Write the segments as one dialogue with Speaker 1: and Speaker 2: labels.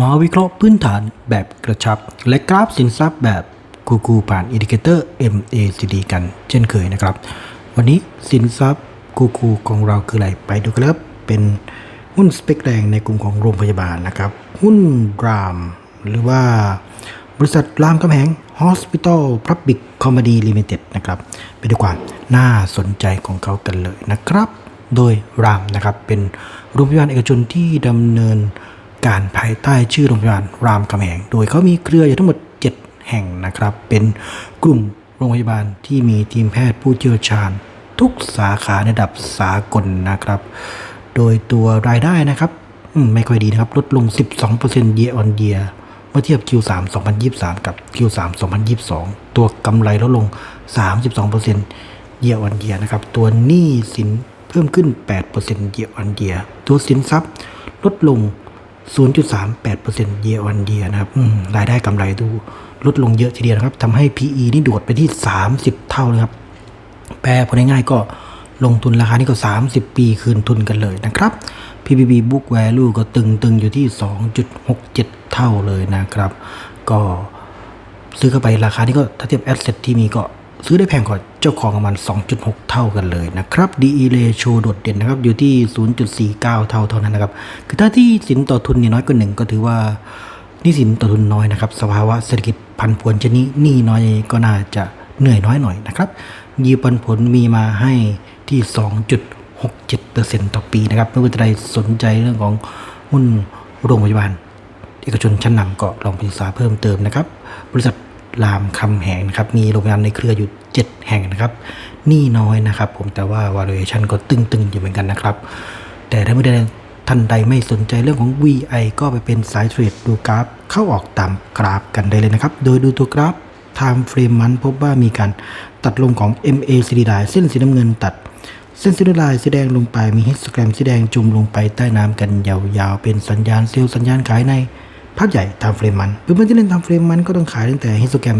Speaker 1: มาวิเคราะห์พื้นฐานแบบกระชับ และกราฟสินทรัพย์แบบกูกูผ่านอินดิเคเตอร์ MACD กันเช่นเคยนะครับ วันนี้สินทรัพย์กูกูของเราคืออะไรไปดูกันครับ เป็นหุ้นสเปกแรงในกลุ่มของโรงพยาบาลนะครับ หุ้นราม หรือว่าบริษัทรามคำแหง Hospital Public Company Limited นะครับ ไปดูความน่าสนใจของเขากันเลยนะครับ โดยรามนะครับเป็นโรงพยาบาลเอกชนที่ดำเนิน การภายใต้ชื่อโรงพยาบาลรามคำแหง โดยเขามีเครืออยู่ทั้งหมด 7 แห่งนะครับ เป็นกลุ่มโรงพยาบาลที่มีทีมแพทย์ผู้เชี่ยวชาญ ทุกสาขาในระดับสากลนะครับ โดยตัวรายได้นะครับไม่ค่อยดีนะครับ ลดลง 12% year on year เมื่อเทียบ Q3 2023 กับ Q3 2022 ตัวกำไรลดลง 32% year on year นะครับ ตัวหนี้สินเพิ่มขึ้น 8% year on year ตัวสินทรัพย์ลดลง 0.38% year on year นะครับรายได้กำไรดู ลดลงเยอะทีเดียวนะครับทำให้ PE นี่โดดไปที่ 30 เท่าเลยครับ แปลพูดง่ายๆก็ลงทุนราคานี่ก็ 30 ปีคืนทุนกันเลยนะครับ PBB Book Value ก็ตึงๆ อยู่ที่ 2.67 เท่าเลยนะครับ ก็ซื้อเข้าไปราคานี้ก็ถ้าเทียบแอสเซทที่มีก็ ซื้อได้แพงกว่าเจ้าของประมาณ 2.6 เท่ากันเลยนะครับ DE ratio โดดเด่นนะครับอยู่ที่ 0.49 เท่าเท่านั้นนะครับ คือถ้าที่สินต่อทุนเนี่ยน้อยกว่าหนึ่งก็ถือว่านี่สินต่อทุนน้อยนะครับ สภาวะเศรษฐกิจพันผวนชนิดนี้น้อยก็น่าจะเหนื่อยน้อยหน่อยนะครับยีปันผลมีมาให้ที่ 2.67%ต่อปีนะครับเมื่อใครสนใจเรื่องของหุ้นโรงพยาบาลเอกชนชั้นนำก็ลองไปศึกษาเพิ่มเติมนะครับ บริษัท รามคำแหงนะครับมีโรงพยาบาลในเครืออยู่ 7 แห่งนะครับนี้น้อยนะครับผมแต่ว่า valuation ก็ตึงๆอยู่เหมือนกันนะครับ แต่ถ้าไม่ได้ท่านใดไม่สนใจเรื่องของ VI ก็ไปเป็นสายเทรดดูกราฟเข้าออกตามกราฟกันได้เลยนะครับ โดยดูตัวกราฟ time frame มันพบว่ามีการตัดลงของ MACD ไลน์เส้นสีน้ำเงินตัด เส้นสีน้ำลายสีแดงลงไปมีฮิสโตแกรมสีแดงจุ่มลงไปใต้น้ำกันยาวๆ เป็นสัญญาณเซลล์สัญญาณขายใน ภาพใหญ่ตามเฟรมมันเพื่อนที่เล่นตามเฟรมมันก็ต้องขายตั้งแต่ฮิสโตแกรม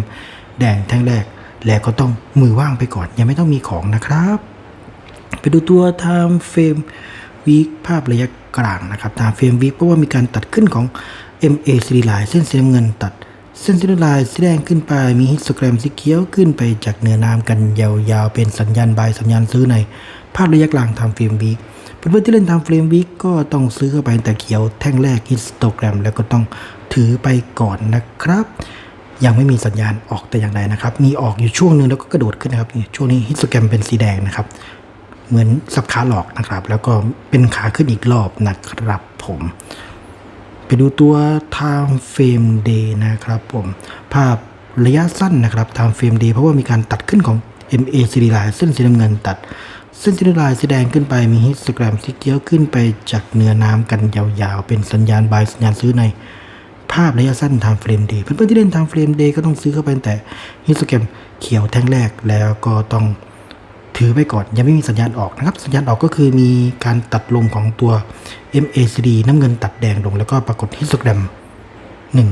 Speaker 1: แดงแท่งแรก แล้วก็ต้องมือว่างไปก่อน ยังไม่ต้องมีของนะครับ ไปดูตัว time frame week ภาพระยะกลางนะครับ time frame week เพราะว่ามีการตัดขึ้นของ MACD line เส้นสีน้ำเงินตัดเส้นสีน้ำลายสีแดงขึ้นไปมีฮิสโตแกรมสีเขียวขึ้นไปจากเนื้อน้ำกันยาวๆ เป็นสัญญาณบายสัญญาณซื้อในภาพระยะกลาง time frame week เพื่อนๆที่เล่น time frame week ก็ต้องซื้อเข้าไปแต่เขียวแท่งแรกฮิสโตแกรมแล้วก็ต้องถือไปก่อนนะครับ ยังไม่มีสัญญาณออกแต่อย่างใดนะครับ มีออกอยู่ช่วงหนึ่งแล้วก็กระโดดขึ้นนะครับช่วงนี้ฮิสโตแกรมเป็นสีแดงนะครับ เหมือนสับขาหลอกนะครับ แล้วก็เป็นขาขึ้นอีกรอบนะครับผมไปดูตัว time frame day นะครับผม ภาพระยะสั้นนะครับ time frame day เพราะว่ามีการตัดขึ้นของ MACD line เส้นสีน้ำเงินตัด เส้นสีน้ำลายสีแดงขึ้นไปมีฮิสโตแกรมสีเขียวขึ้นไปจากเนื้อน้ำกันยาวๆ เป็นสัญญาณบายสัญญาณซื้อในภาพระยะสั้น time frame day เพื่อนๆที่เล่น time frame day ก็ต้องซื้อเข้าไปแต่ฮิสโตแกรมเขียวแท่งแรกแล้วก็ต้องถือไปก่อนยังไม่มีสัญญาณออกนะครับ สัญญาณออกก็คือมีการตัดลงของตัว MACD น้ำเงินตัดแดงลง แล้วก็ปรากฏฮิสโตแกรมหนึ่ง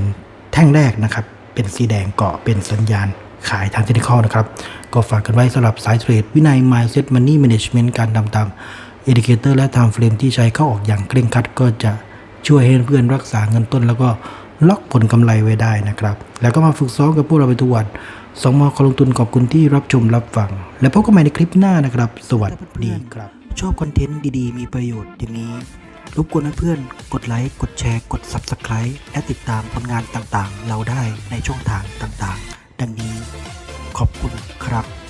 Speaker 1: แท่งแรกนะครับ เป็นสีแดงเกาะเป็นสัญญาณ ขายทางเทคนิคนะครับ ก็ฝากกันไว้สำหรับสายเทรดวินัย Mindset Money Management การทำตาม Indicator และ Time Frame ที่ใช้เข้าออกอย่างเคร่งครัดก็จะช่วยให้เพื่อนรักษาเงินต้น แล้วก็ล็อกผลกำไรไว้ได้นะครับ แล้วก็มาฝึกซ้อมกับพวกเราไปทุกวันสองมอขอลงทุนขอบคุณที่รับชมรับฟัง และพบกันใหม่ในคลิปหน้านะครับ สวัสดีครับ ชอบคอนเทนต์ดีๆ มีประโยชน์อย่างนี้ รบกวนเพื่อนกดไลค์ กดแชร์ กด Subscribe และติดตามผลงานต่างๆ เราได้ในช่องทางต่างๆ ดังนี้ขอบคุณครับ